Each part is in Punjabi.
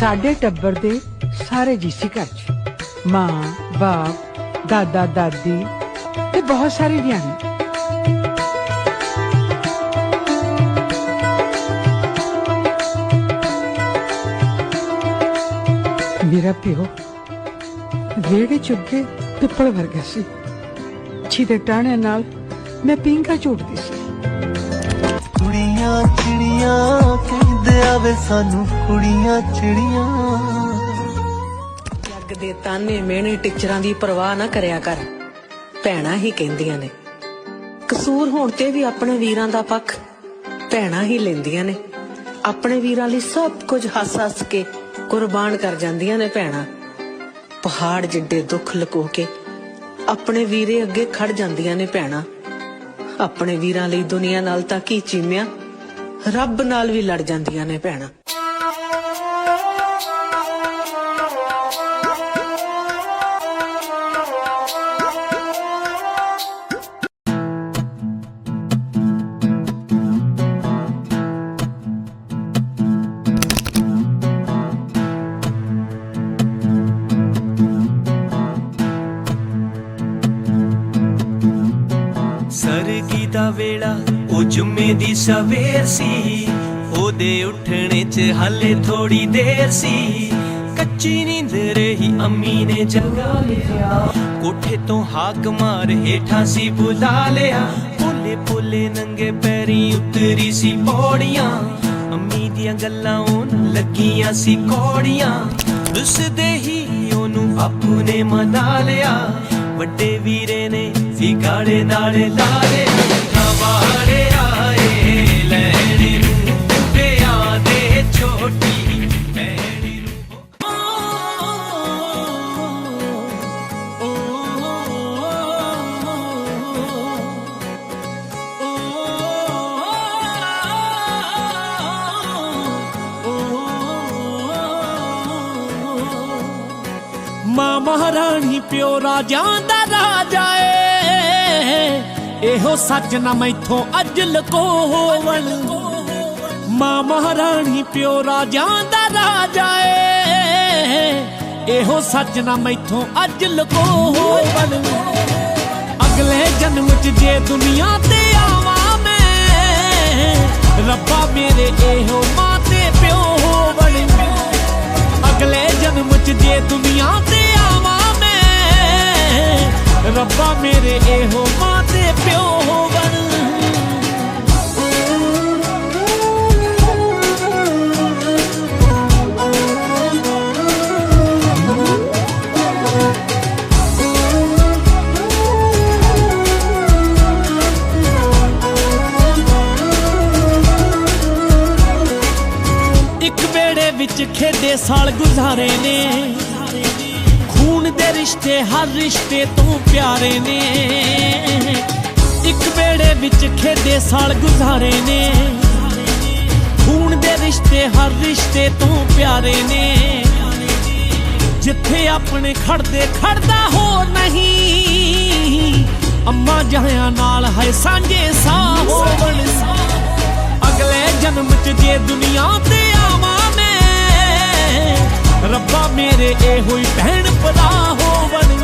ਸਾਡੇ ਟੱਬਰ ਦੇ ਸਾਰੇ ਜੀ ਸੀ ਘਰ 'ਚ। ਮਾਂ, ਬਾਪ, ਦਾਦਾ, ਦਾਦੀ ਤੇ ਬਹੁਤ ਸਾਰੇ ਨਿਆਣੇ। ਮੇਰਾ ਪਿਓ ਵਿਹੜੇ ਚੁੱਕੇ ਪਿੱਪਲ ਵਰਗਾ ਸੀ। ਛੀਦੇ ਟਾਣੇ ਨਾਲ ਮੈਂ ਪਿੰਗਾ ਝੂਟਦੀ ਸੀ। ਕੁੜੀਆਂ ਚਿੜੀਆਂ, ਕਹਿੰਦੇ ਆਵੇ ਸਾਨੂੰ ਕੁੜੀਆਂ ਚਿੜੀਆਂ। ਜੱਗ ਦੇ ਤਾਨੇ ਮਿਹਣੇ ਟੀਚਰਾਂ ਦੀ ਪਰਵਾਹ ਨਾ ਕਰਿਆ ਕਰ। ਭੈਣਾਂ ਹੀ ਕਹਿੰਦੀਆਂ ਨੇ। ਕਸੂਰ ਹੋਣ ਤੇ ਵੀ ਆਪਣੇ ਵੀਰਾਂ ਦਾ ਪੱਖ ਭੈਣਾਂ ਹੀ ਲੈਂਦੀਆਂ ਨੇ। ਆਪਣੇ ਵੀਰਾਂ ਲਈ ਸਭ ਕੁਝ ਹੱਸ-ਹੱਸ ਕੇ ਕੁਰਬਾਨ ਕਰ ਜਾਂਦੀਆਂ ਨੇ ਭੈਣਾਂ। ਪਹਾੜ ਜਿੱਡੇ ਦੁੱਖ ਲੁਕੋ ਕੇ ਆਪਣੇ ਵੀਰੇ ਅੱਗੇ ਖੜ ਜਾਂਦੀਆਂ ਨੇ ਭੈਣਾਂ। ਆਪਣੇ ਵੀਰਾਂ ਲਈ ਦੁਨੀਆ ਨਾਲ ਤਾਂ ਕੀ ਚੀਮਿਆ? ਰੱਬ ਨਾਲ ਵੀ ਲੜ ਜਾਂਦੀਆਂ ਨੇ ਭੈਣਾਂ। ਸਰਗੀ ਦਾ ਵੇਲਾ ਉਹ ਜੁਮੇ ਦੀ ਸਵੇਰ ਸੀ। ਉਹਦੇ ਉੱਠਣੇ 'ਚ ਹਾਲੇ ਥੋੜੀ ਦੇਰ ਸੀ। ਕੱਚੀ ਨੀਂਦ ਰਹੀ, ਅੰਮੀ ਨੇ ਜਗਾ ਲਿਆ। ਕੋਠੇ ਤੋਂ ਹਾਕ ਮਾਰ ਹੇਠਾਂ ਸੀ ਬੁਲਾ ਲਿਆ। ਪੋਲੇ ਪੋਲੇ ਨੰਗੇ ਪੈਰੀ ਉਤਰੀ ਸੀ ਪੌੜੀਆਂ। ਅੰਮੀ ਦੀਆਂ ਗੱਲਾਂ ਉਹਨ ਲੱਗੀਆਂ ਸੀ ਕੌੜੀਆਂ। ਰੁੱਸਦੇ ਹੀ ਉਹਨੂੰ ਬਾਪੂ ਨੇ ਮਨਾ ਲਿਆ। ਵੱਡੇ ਵੀਰੇ ਨੇ ਵਿਗਾੜੇ ਨਾਲੇ ਲਾ ਲਿਆ ਨਵਾੜੇ ਛੋਟੀ ਭੈਣੀ ਮਾਂ ਮਹਾਰਾਣੀ ਪਿਓ ਰਾਜਾਂ ਦਾ ਰਾਜਾ ਏ। ਇਹੋ ਸੱਚ ਨਾ ਮੈਥੋਂ ਅੱਜ ਲਕੋਵਣ ਮਾਂ ਮਹਾਰਾਣੀ ਪਿਓ ਰਾਜਾਂ ਦਾ ਰਾਜਾ ਏ। ਇਹੋ ਸੱਚ ਨਾ ਮੈਥੋਂ ਅੱਜ ਲਕੋਵਣ ਅਗਲੇ ਜਨਮ ਚ ਜੇ ਦੁਨੀਆ ਤੇ ਆਵਾਂ ਮੈਂ, ਰੱਬਾ ਮੇਰੇ ਇਹੋ ਮਾਂ ਤੇ ਪਿਓ ਬਣ। ਅਗਲੇ ਜਨਮ ਚ ਜੇ ਦੁਨੀਆ ਤੇ ਆਵਾਂ ਮੈਂ, ਰੱਬਾ ਮੇਰੇ ਇਹੋ ਮਾਂ ਇੱਕ ਵੇੜੇ ਵਿੱਚ ਖੇਡੇ ਸਾਲ ਗੁਜ਼ਾਰੇ ਨੇ। ਖੂਨ ਦੇ ਰਿਸ਼ਤੇ, ਹਰ ਰਿਸ਼ਤੇ ਤੋਂ ਪਿਆਰੇ ਨੇ। ਇੱਕ ਵੇੜੇ ਵਿੱਚ ਖੇਡੇ ਸਾਲ ਗੁਜ਼ਾਰੇ ਨੇ। ਖੂਨ ਦੇ ਰਿਸ਼ਤੇ, ਹਰ ਰਿਸ਼ਤੇ ਤੋਂ ਪਿਆਰੇ ਨੇ। ਜਿੱਥੇ ਆਪਣੇ ਖੜਦੇ, ਖੜਦਾ ਹੋ ਨਹੀਂ। ਅੰਮਾ ਜਹਾਂ ਨਾਲ ਹੈ ਸਾਂਝੇ ਸਾਹ ਹੋਵਣ। ਅਗਲੇ ਜਨਮ ਚ ਜੇ ਦੁਨੀਆ ਤੇ ਹੋਈ ਭੈਣ ਭਰਾ ਹੋਵਣ।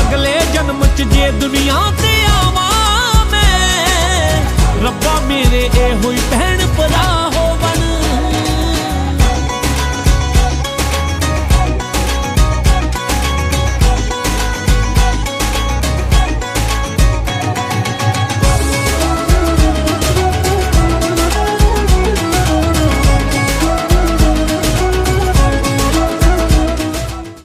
ਅਗਲੇ ਜਨਮ ਚ ਜੇ ਦੁਨੀਆ ਤੇ ਆਵਾਂ ਮੈਂ, ਰੱਬਾ ਮੇਰੇ ਇਹ ਹੋਈ